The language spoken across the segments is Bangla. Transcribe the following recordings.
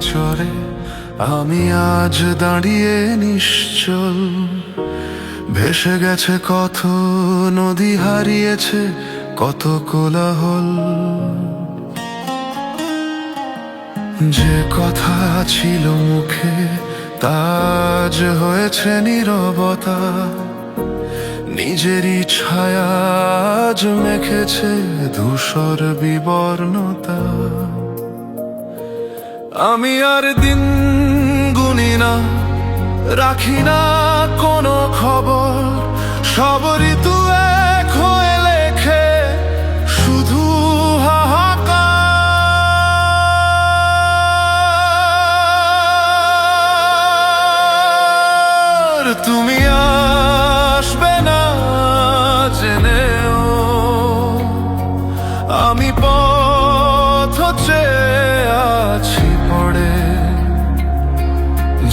চরে আমি আজ দাঁড়িয়ে নিশ্চল। ভেসে গেছে কত, নদী হারিয়েছে কত কোলাহল। যে কথা ছিল মুখে তাজ হয়েছে নিরবতা। নিজেরই ছায়া আজ মেখেছে ধূসর বিবর্ণতা। আমি আর দিন গুনি না রাখি না কোনো খবর। সব ঋতু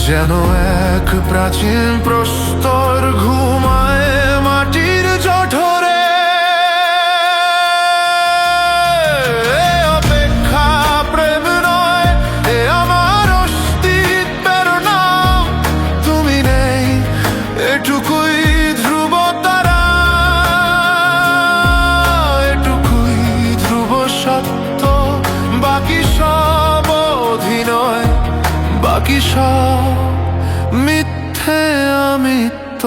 যেন এক প্রাচীন প্রস্তর ঘুমায় মাটির জঠরে। অপেক্ষা প্রেম নয়, এ আমার অস্তিত্বের নাম। তুমি নেই, এটুকুই বাকি সব মিথ্যে আমিত্ব।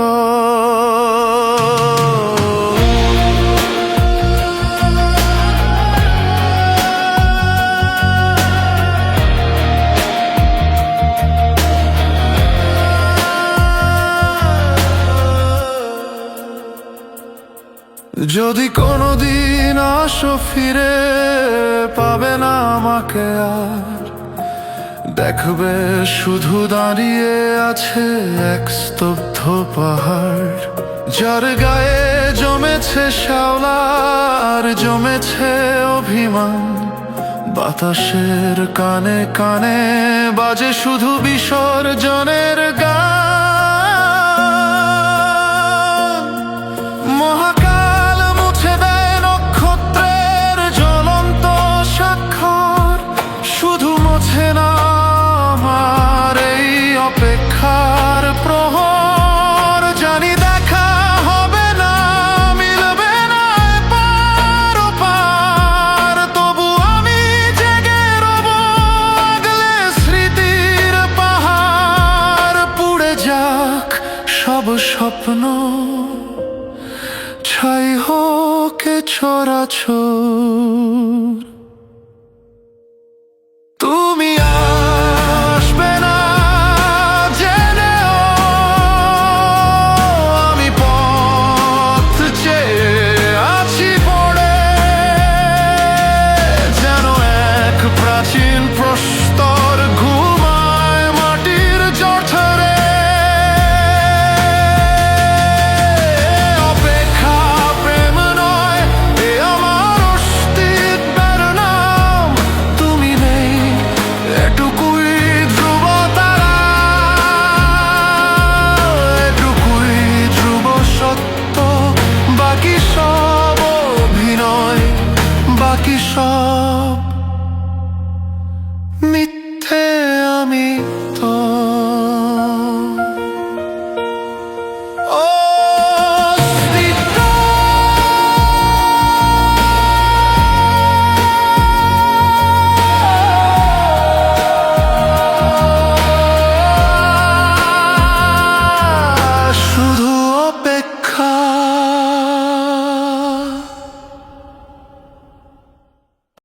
যদি কোনোদিন আসো ফিরে পাবে না আমাকে আর। দেখবে শুধু দাঁড়িয়ে আছে এক স্তব্ধ পাহাড়, যার গায়ে জমেছে শ্যাওলার জমেছে অভিমান। বাতাসের কানে কানে বাজে শুধু বিসর্জনের গান। স্বপ্ন ছাই হোক ছড়াছড়।